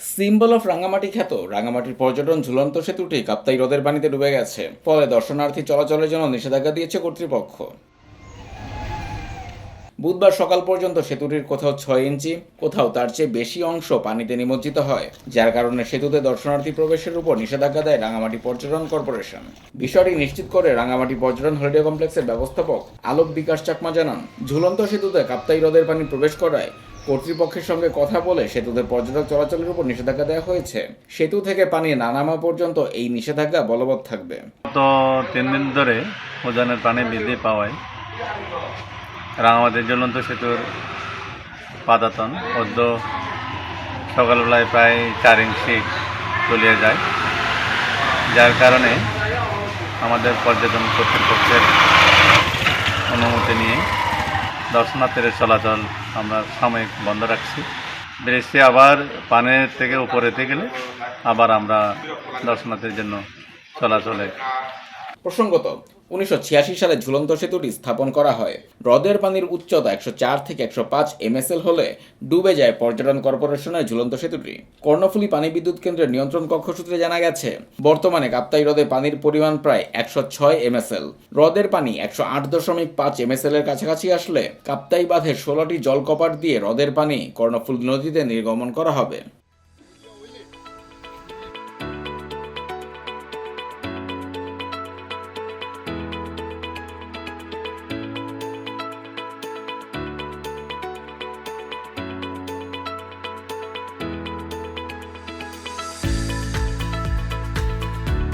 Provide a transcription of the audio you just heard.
Symbol of Rangamati খ্যাত। রাঙামাটির পর্যটন ঝুলন্ত সেতুটি কাপ্তাই হ্রদের পানিতে ডুবে গেছে। ফলে দর্শনার্থী চলাচলের জন্য নিষেধাজ্ঞা দিয়েছে কর্তৃপক্ষ। বুধবার সকাল পর্যন্ত সেতুটির কোথাও ছয় ইঞ্চি, কোথাও তার চেয়ে বেশি অংশ পানিতে নিমজ্জিত হয়, যার কারণে সেতুতে দর্শনার্থী প্রবেশের উপর নিষেধাজ্ঞা দেয় রাঙামাটি পর্যটন কর্পোরেশন। বিষয়টি নিশ্চিত করে রাঙামাটি পর্যটন হলিডে কমপ্লেক্সের ব্যবস্থাপক আলোক বিকাশ চাকমা জানান, ঝুলন্ত সেতুতে কাপ্তাই হ্রদের পানি প্রবেশ করায় কর্তৃপক্ষের সঙ্গে কথা বলে সেতুতে পর্যটক চলাচলের উপর নিষেধাজ্ঞা দেওয়া হয়েছে। সেতু থেকে পানি না নামা পর্যন্ত এই নিষেধাজ্ঞা বলবৎ থাকবে। গত তিন দিন ধরে উজানের পানি বৃদ্ধি পাওয়ায় রাঙামাটির জ্বলন্ত সেতুর পাদাতন অদ্য সকালবেলায় প্রায় চার ইঞ্চি তলিয়ে যায়। যার কারণে আমাদের পর্যটন কর্তৃপক্ষের দর্শনার্থীদের চলাচল আমরা সাময়িক বন্ধ রাখছি। বৃষ্টি আবার পানের থেকে উপরেতে গেলে আবার আমরা দর্শনার্থীর জন্য চলাচলে প্রসঙ্গত উনিশশো ছিয়াশি সালে ঝুলন্ত সেতুটি স্থাপন করা হয়। হ্রদের পানির উচ্চতা একশো চার থেকে একশো পাঁচ এমএসএল হলে ডুবে যায় পর্যটন কর্পোরেশনের ঝুলন্ত সেতুটি। কর্ণফুলী পানি বিদ্যুৎ কেন্দ্রের নিয়ন্ত্রণ কক্ষ সূত্রে জানা গেছে, বর্তমানে কাপ্তাই হ্রদে পানির পরিমাণ প্রায় একশো ছয় এমএসএল। হ্রদের পানি একশো আট দশমিক পাঁচ এমএসএল এর কাছাকাছি আসলে কাপ্তাই বাঁধের ষোলোটি জলকপাট দিয়ে হ্রদের পানি কর্ণফুলী নদীতে নির্গমন করা হবে।